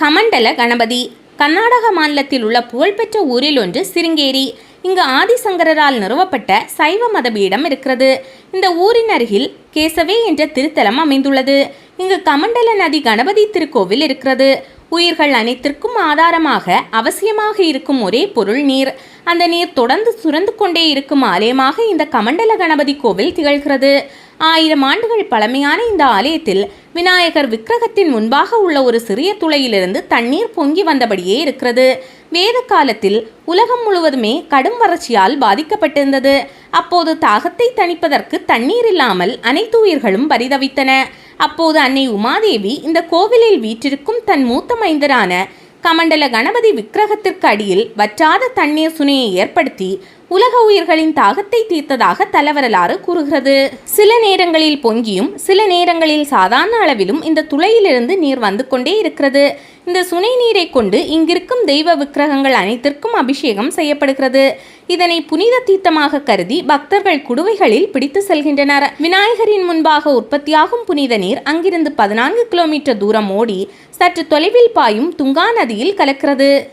கமண்டல கணபதி. கர்நாடக மாநிலத்தில் உள்ள புகழ்பெற்ற ஊரில் ஒன்று சிருங்கேரி. இங்கு ஆதிசங்கரால் நிறுவப்பட்ட சைவ மதபீடம் இருக்கிறது. இந்த ஊரின் அருகில் கேசவே என்ற திருத்தலம் அமைந்துள்ளது. இங்கு கமண்டல நதி கணபதி திருக்கோவில் இருக்கிறது. உயிர்கள் அனைத்திற்கும் ஆதாரமாக அவசியமாக இருக்கும் ஒரே பொருள் நீர். அந்த நீர் தொடர்ந்து சுரந்து கொண்டே இருக்கும் ஆலயமாக இந்த கமண்டல கணபதி கோவில் திகழ்கிறது. ஆயிரம் ஆண்டுகள் பழமையான இந்த ஆலயத்தில் விநாயகர் விக்கிரகத்தின் முன்பாக உள்ள ஒரு சிறிய துளையிலிருந்து தண்ணீர் பொங்கி வந்தபடியே இருக்கிறது. வேத காலத்தில் உலகம் முழுவதுமே கடும் வறட்சியால் பாதிக்கப்பட்டிருந்தது. அப்போது தாகத்தை தணிப்பதற்கு தண்ணீர் இல்லாமல் அனைத்து உயிர்களும் பரிதவித்தன. அப்போது அன்னை உமாதேவி இந்த கோவிலில் வீற்றிருக்கும் தன் மூத்த மைந்தரான கமண்டல கணபதி விக்கிரகத்திற்கு அடியில் வற்றாத தண்ணீர் சுனையை ஏற்படுத்தி உலக உயிர்களின் தாகத்தை தீர்த்ததாக தலவரலாறு கூறுகிறது. சில நேரங்களில் பொங்கியும் சில நேரங்களில் சாதாரண அளவிலும் இந்த துளையிலிருந்து நீர் வந்து கொண்டே இருக்கிறது. இந்த சுனை நீரை கொண்டு இங்கிருக்கும் தெய்வ விக்கிரகங்கள் அனைத்திற்கும் அபிஷேகம் செய்யப்படுகிறது. இதனை புனித தீர்த்தமாக கருதி பக்தர்கள் குடுவைகளில் பிடித்து செல்கின்றனர். விநாயகரின் முன்பாக உற்பத்தியாகும் புனித நீர் அங்கிருந்து பதினான்கு கிலோமீட்டர் தூரம் ஓடி சற்று தொலைவில் பாயும் துங்கா நதியில் கலக்கிறது.